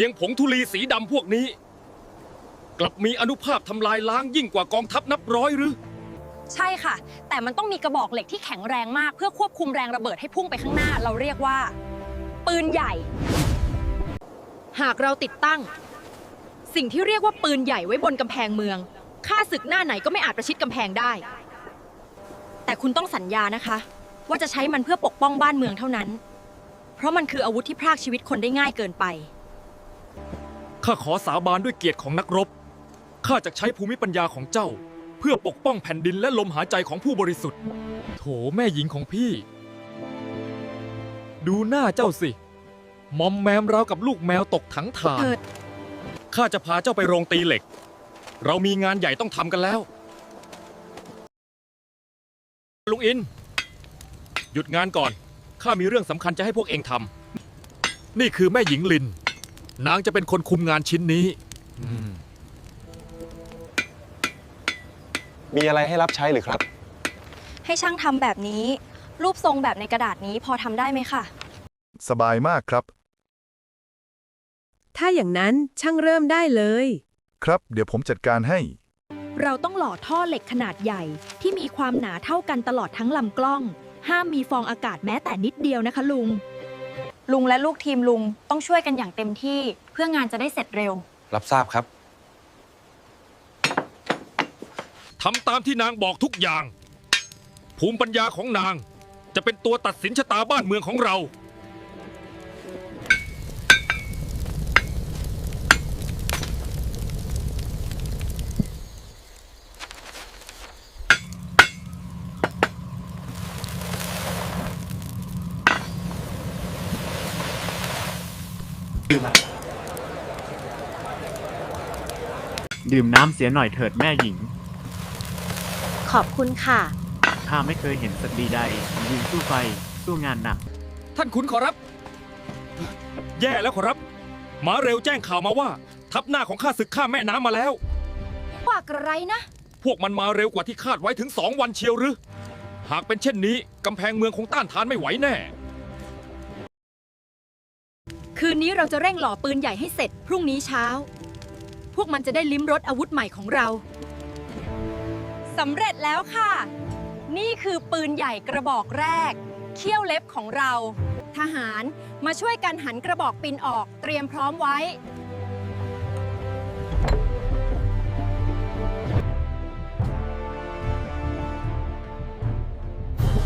พียงผงธุลีสีดำพวกนี้ กลับมีอนุภาพทำลายล้างยิ่งกว่ากองทัพนับร้อยหรือ ใช่ค่ะ แต่มันต้องมีกระบอกเหล็กที่แข็งแรงมาก เพื่อควบคุมแรงระเบิดให้พุ่งไปข้างหน้า เราเรียกว่า ปืนใหญ่ หากเราติดตั้ง สิ่งที่เรียกว่าปืนใหญ่ไว้บนกำแพงเมืองข้าศึกหน้าไหนก็ไม่อาจประชิดกำแพงได้ แต่คุณต้องสัญญานะคะ ว่าจะใช้มันเพื่อปกป้องบ้านเมืองเท่านั้น เพราะมันคืออาวุธที่พรากชีวิตคนได้ง่ายเกินไป ข้าขอสาบานด้วยเกียรติของนักรบ ข้าจะใช้ภูมิปัญญาของเจ้า เพื่อปกป้องแผ่นดินและลมหายใจของผู้บริสุทธิ์ โถแม่หญิงของพี่ ดูหน้าเจ้าสิ มอมแมมราวกับลูกแมวตกถังถ่านเถิดข้าจะพาเจ้าไปโรงตีเหล็ก เรามีงานใหญ่ต้องทำกันแล้ว ลุงอิน หยุดงานก่อน ข้ามีเรื่องสำคัญจะให้พวกเองทำ นี่คือแม่หญิงลิน นางจะเป็นคนคุมงานชิ้นนี้ มีอะไรให้รับใช้หรือครับ ให้ช่างทำแบบนี้ รูปทรงแบบในกระดาษนี้พอทำได้ไหมคะสบายมากครับ ถ้าอย่างนั้นช่างเริ่มได้เลย ครับ เดี๋ยวผมจัดการให้ เราต้องหล่อท่อเหล็กขนาดใหญ่ ที่มีความหนาเท่ากันตลอดทั้งลำกล้อง ห้ามมีฟองอากาศแม้แต่นิดเดียวนะคะลุง ลุงและลูกทีมลุงต้องช่วยกันอย่างเต็มที่เพื่องานจะได้เสร็จเร็ว รับทราบครับ ทำตามที่นางบอกทุกอย่าง ภูมิปัญญาของนางจะเป็นตัวตัดสินชะตาบ้านเมืองของเรา ดื่มน้ำเสียหน่อยเถิดแม่หญิง ขอบคุณค่ะ ข้าไม่เคยเห็นสตรีใดยืนสู้ไฟสู้งานหนัก ท่านขุนขอรับ แย่แล้วขอรับหมาเร็วแจ้งข่าวมาว่า ทัพหน้าของข้าศึกข้ามแม่น้ำมาแล้ว ว่ากระไรนะ พวกมันมาเร็วกว่าที่คาดไว้ถึงสองวันเชียวหรือ หากเป็นเช่นนี้กำแพงเมืองคงต้านทานไม่ไหวแน่ คืนนี้เราจะเร่งหล่อปืนใหญ่ให้เสร็จ พรุ่งนี้เช้า พวกมันจะได้ลิ้มรสอาวุธใหม่ของเรา สำเร็จแล้วค่ะ นี่คือปืนใหญ่กระบอกแรก เขี้ยวเล็บของเรา ทหารมาช่วยกันหันกระบอกปินออก เตรียมพร้อมไว้